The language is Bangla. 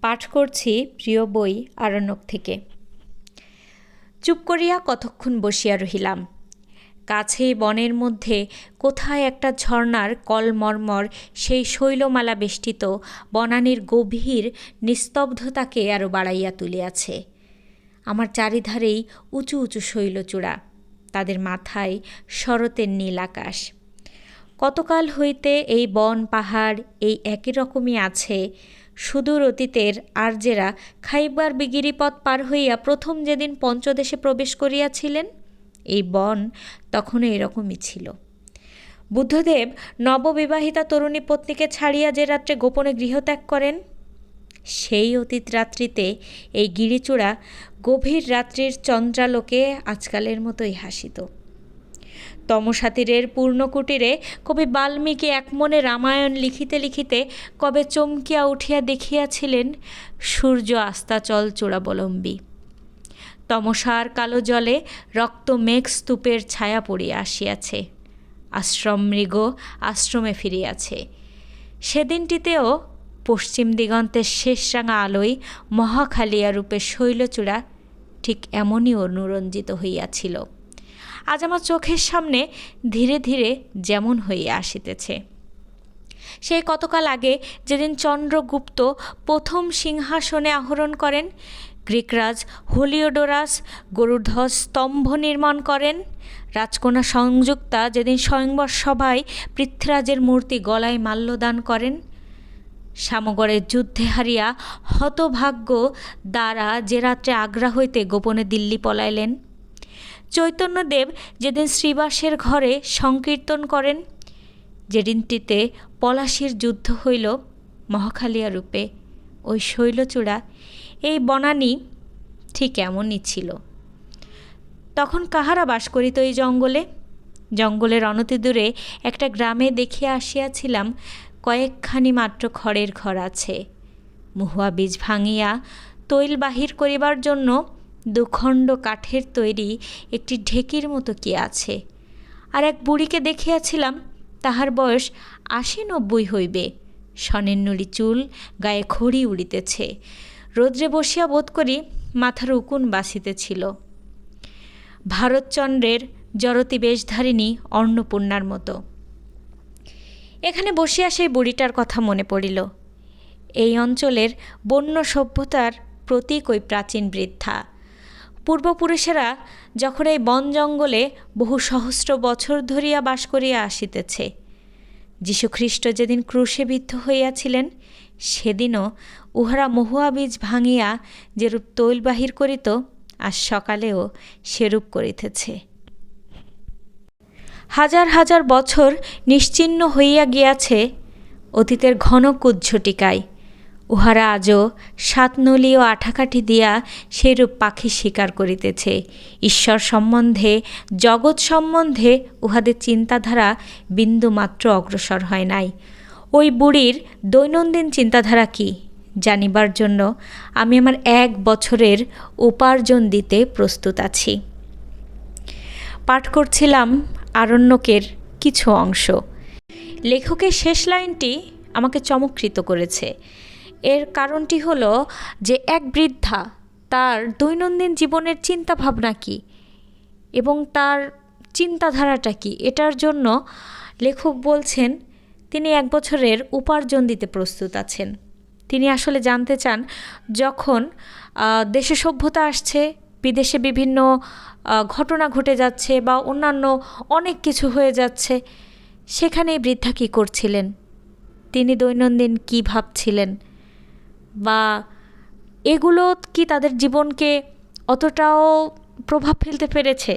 পাঠ করছি প্রিয় বই আরণ্যক থেকে। চুপ করিয়া কতক্ষণ বসিয়া রহিলাম। কাছে বনের মধ্যে কোথায় একটা ঝর্ণার কলমর্মর সেই শৈলমালা বেষ্টিত বনানীর গভীর নিস্তব্ধতাকে আরও বাড়াইয়া তুলিয়াছে। আমার চারিধারেই উঁচু উঁচু শৈলচূড়া, তাদের মাথায় শরতের নীল আকাশ। কতকাল হইতে এই বন পাহাড় এই একই রকমই আছে সুদূর অতীতের আর্যেরা খাইবার বিগিরিপথ পার হইয়া প্রথম যেদিন পঞ্চদেশে প্রবেশ করিয়াছিলেন, এই বন তখনও এরকমই ছিল। বুদ্ধদেব নববিবাহিতা তরুণী পত্নীকে ছাড়িয়া যে রাত্রে গোপনে গৃহত্যাগ করেন, সেই অতীত রাত্রিতে এই গিরিচূড়া গভীর রাত্রির চন্দ্রালোকে আজকালের মতোই হাসিত। তমসাতীরের পূর্ণকুটিরে কবি বাল্মীকি একমনে রামায়ণ লিখিতে লিখিতে কবে চমকিয়া উঠিয়া দেখিয়াছিলেন, সূর্য আস্তাচল চূড়াবলম্বী। তমসার কালো জলে রক্ত মেঘ স্তূপের ছায়া পড়িয়া আসিয়াছে। আশ্রম মৃগ আশ্রমে ফিরিয়াছে। সেদিনটিতেও পশ্চিম দিগন্তের শেষরাঙা আলোয় মহাখালিয়া রূপে শৈলচূড়া ঠিক এমনই অনুরঞ্জিত হইয়াছিল। আজ আমার চোখের সামনে ধীরে ধীরে যেমন হইয়া আসিতেছে। সেই কতকাল আগে যেদিন চন্দ্রগুপ্ত প্রথম সিংহাসনে আহরণ করেন, গ্রিকরাজ হোলিওডোরাস গরুধ্বজ স্তম্ভ নির্মাণ করেন রাজকন্যা সংযুক্তা যেদিন স্বয়ংবর সভায় পৃথ্বীরাজের মূর্তি গলায় মাল্যদান করেন সামগরের যুদ্ধে হারিয়া হতভাগ্য দ্বারা যে রাত্রে আগ্রা হইতে গোপনে দিল্লি পলাইলেন। চৈতন্যদেব যেদিন শ্রীবাসের ঘরে সংকীর্তন করেন, যেদিনটিতে পলাশির যুদ্ধ হইল মহাখালিয়া রূপে, ওই শৈলচূড়া, এই বনানী ঠিক এমনই ছিল। তখন কাহারা বাস করিত এই জঙ্গলে? জঙ্গলের অনতি দূরে একটা গ্রামে দেখিয়া আসিয়াছিলাম, কয়েকখানি মাত্র খড়ের ঘর আছে। মহুয়া বীজ ভাঙিয়া তৈল বাহির করিবার জন্য দুখণ্ড কাঠের তৈরি একটি ঢেকির মতো কি আছে? আর এক বুড়িকে দেখিয়াছিলাম, তাহার বয়স আশি নব্বই হইবে। স্বনির্নুলি চুল গায়ে খড়ি উড়িতেছে। রৌদ্রে বসিয়া বোধ করি মাথার উকুন বাসিতেছিল ভারতচন্দ্রের জরতি বেশধারিণী অন্নপূর্ণার মতো। এখানে বসিয়া সেই বুড়িটার কথা মনে পড়িল। এই অঞ্চলের বন্য সভ্যতার প্রতীক ওই প্রাচীন বৃদ্ধা। পূর্বপুরুষেরা যখন এই বন জঙ্গলে বহু সহস্র বছর ধরিয়া বাস করিয়া আসিতেছে যীশুখ্রিস্ট যেদিন ক্রুশে বিদ্ধ হইয়াছিলেন, সেদিনও উহারা মহুয়া বীজ ভাঙিয়া যেরূপ তৈল বাহির করিত, আজ সকালেও সেরূপ করিতেছে। হাজার হাজার বছর নিশ্চিহ্ন হইয়া গিয়াছে অতীতের ঘন কুজ্ঝটিকায় উহারা আজও সাতনলি ও আঠাকাঠি দিয়া সেরূপ পাখি শিকার করিতেছে। ঈশ্বর সম্বন্ধে, জগৎ সম্বন্ধে উহাদের চিন্তাধারা বিন্দুমাত্র অগ্রসর হয় নাই। ওই বুড়ির দৈনন্দিন চিন্তাধারা কি, জানিবার জন্য আমি আমার এক বছরের উপার্জন দিতে প্রস্তুত আছি। পাঠ করছিলাম আরণ্যকের কিছু অংশ। লেখকের শেষ লাইনটি আমাকে চমৎকৃত করেছে। এর কারণটি হলো যে এক বৃদ্ধা তার দৈনন্দিন জীবনের চিন্তা ভাবনা কী এবং তার চিন্তাধারাটা কী? এটার জন্য লেখক বলছেন, তিনি এক বছরের উপার্জন দিতে প্রস্তুত আছেন। তিনি আসলে জানতে চান, যখন দেশে সভ্যতা আসছে, বিদেশে বিভিন্ন ঘটনা ঘটে যাচ্ছে বা অন্যান্য অনেক কিছু হয়ে যাচ্ছে, সেখানে বৃদ্ধা কী করছিলেন? তিনি দৈনন্দিন কী ভাবছিলেন? বা এগুলো কি তাদের জীবনকে অতটাও প্রভাব ফেলতে পেরেছে?